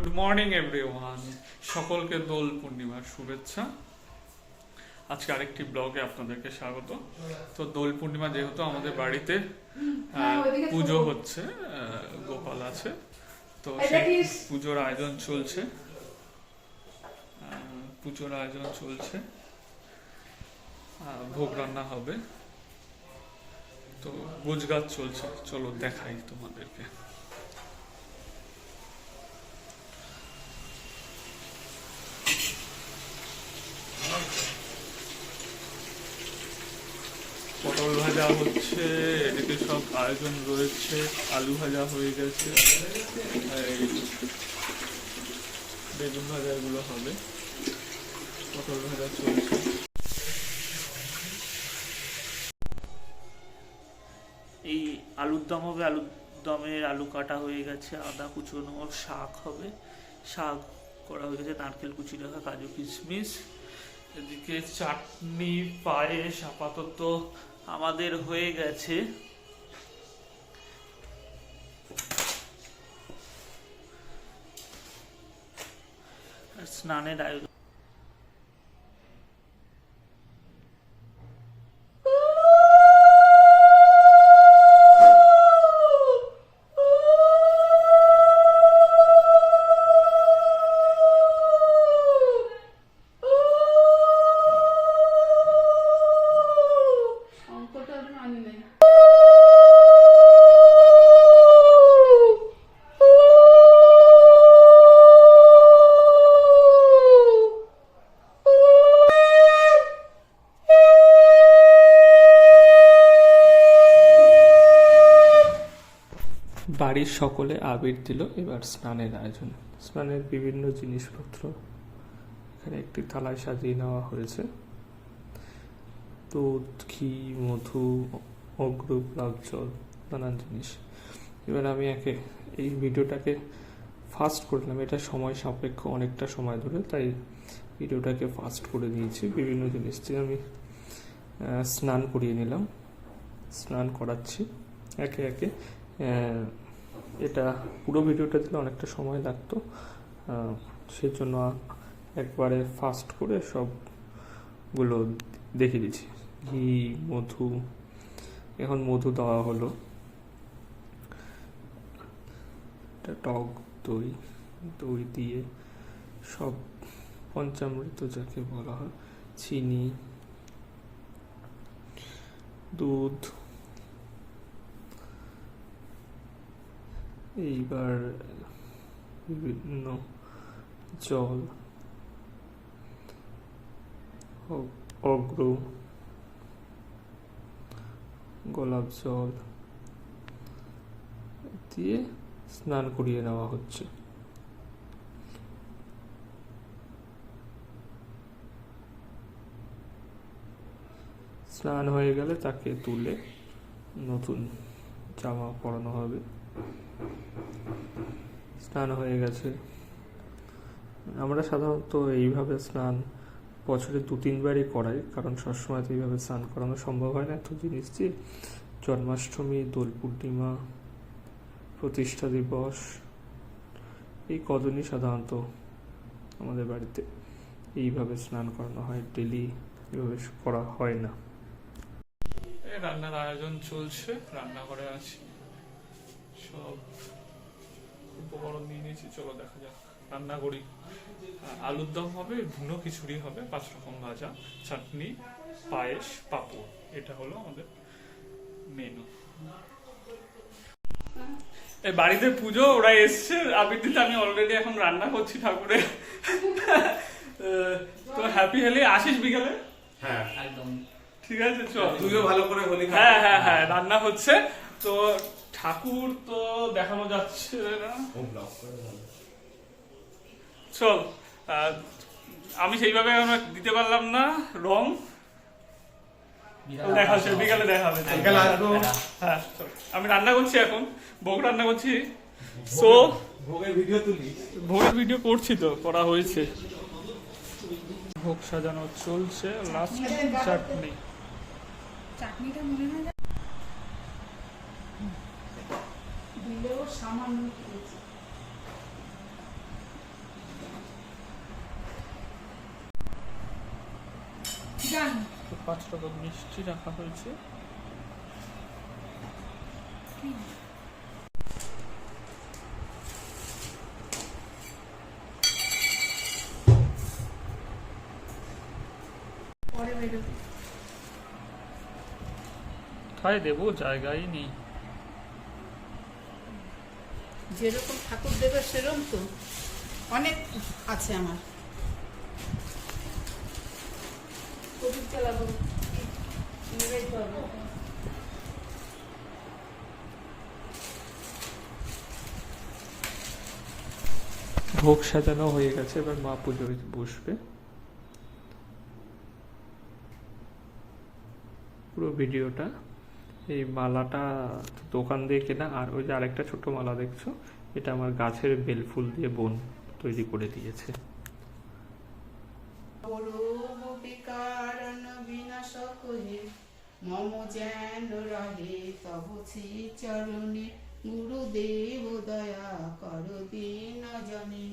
Good morning everyone সকলকে দোল পূর্ণিমার শুভেচ্ছা। আজকে আরেকটি ব্লগে আপনাদেরকে স্বাগত। তো দোল পূর্ণিমা যেহেতু আমাদের বাড়িতে হ্যাঁ, পুজো হচ্ছে গোপাল আছে। তো পুজোর আয়োজন চলছে। পুজোর আয়োজন চলছে। ভোগ রান্না হবে। তো গুজগাছ চলছে। চলো দেখাই তোমাদেরকে। পটল ভাজা হচ্ছে, এদিকে সব আয়োজন রয়েছে, আলু ভাজা হয়ে গেছে বেগুন ভাজা এগুলো হবে, পটল ভাজা চলছে। এই আলুর দম হবে, আলুর দমের আলু কাটা হয়ে গেছে, আদা কুচোনো শাক হবে, শাক করা হয়ে গেছে, নারকেল, কুচি রাখা, কাজু কিশমিশ, এদিকে চাটনি, পায়েস, আপাতত আমাদের হয়ে গেছে। স্নানের আয়োজন বাড়ির সকলে আবির দিল এবার স্নানের আয়োজন। স্নানের বিভিন্ন জিনিসপত্র। এখানে একটি থালায় সাজিয়ে নেওয়া হয়েছে। দুধ, ঘি, মধু অগ্রু লাভ জল নানান জিনিস। এবার আমি একে এই ভিডিওটাকে ফাস্ট করলাম এটা সময় সাপেক্ষ অনেকটা সময় ধরে, তাই ভিডিওটাকে ফাস্ট করে দিয়েছি বিভিন্ন জিনিস দিয়ে আমি স্নান করিয়ে নিলাম। স্নান করাচ্ছি। একে একে এটা পুরো ভিডিওটা দিলে অনেকটা সময় লাগতো। আহ, সেজন্য একবারে ফাস্ট করে সবগুলো দেখে দিচ্ছি। ঘি মধু এখন মধু দেওয়া হলো। টক দই দই দিয়ে সব পঞ্চামৃত যাকে বলা হয় চিনি দুধ এইবার বিভিন্ন জল অগ্র গোলাপ জল দিয়ে স্নান করিয়ে নেওয়া হচ্ছে। স্নান হয়ে গেলে তাকে তুলে নতুন জামা পরানো হবে। স্নান হয়ে গেছে। আমরা সাধারণত এইভাবে স্নান বছরে দু, তিনবারই করাই, কারণ সবসময় তো এইভাবে স্নান করানো সম্ভব হয় না। জিনিস দিয়ে জন্মাষ্টমী, দোল পূর্ণিমা, প্রতিষ্ঠা দিবস, এই কদিনই সাধারণত আমাদের বাড়িতে এইভাবে স্নান করানো হয়। ডেলি এভাবে করা হয় না। রান্নার আয়োজন চলছে। রান্নাঘরে আছি। সব উপকরণ নিয়ে নিয়েছি চলো দেখা যাক। রান্না করি। আলুর দম হবে ভুনো খিচুড়ি হবে পাঁচ রকম ভাজা চাটনি পায়েস পাঁপড়। এটা হলো আমাদের মেনু এই বাড়িতে পুজো ওরা এসছে। আবির দিতে আমি অলরেডি এখন রান্না করছি ঠাকুরের আহ, তো হ্যাপি হেলি? আসিস বিকেলে? হ্যাঁ। ঠিক আছে চল। তুইও ভালো করে হোলি খা। হ্যাঁ হ্যাঁ হ্যাঁ রান্না হচ্ছে। তো ঠাকুর তো দেখানো যাচ্ছে না। চল আমি সেইভাবে দিতে পারলাম না রং। দেখা হচ্ছে বিকালে দেখা হবে। হ্যাঁ চল। আমি রান্না করছি এখন ভোগ রান্না করছি। সো ভোগের ভিডিও তুলি। ভোগের ভিডিও করছি তো করা হয়েছে। ভোগ সাজানো চলছে লাস্ট চাটনি চাটনিটা মনে হয় হলেও সামান্য কিনেছি পাঁচ টাকা মিষ্টি রাখা হয়েছে। খাই দেবো জায়গাই নেই। যেরকম ঠাকুর দেবে সেরকম তো অনেক আছে আমার প্রদীপ। ভোগ সাজানো হয়ে গেছে এবার মা পুজোয় বসবে পুরো ভিডিওটা এই মালাটা দোকান দিয়ে কেনা, আর ওই যে আরেকটা ছোট মালা দেখছ, এটা আমার গাছের বেলফুল দিয়ে বোন তৈরি করে দিয়েছে। চরণে। গুরুদেব দয়া কর দিন জনে।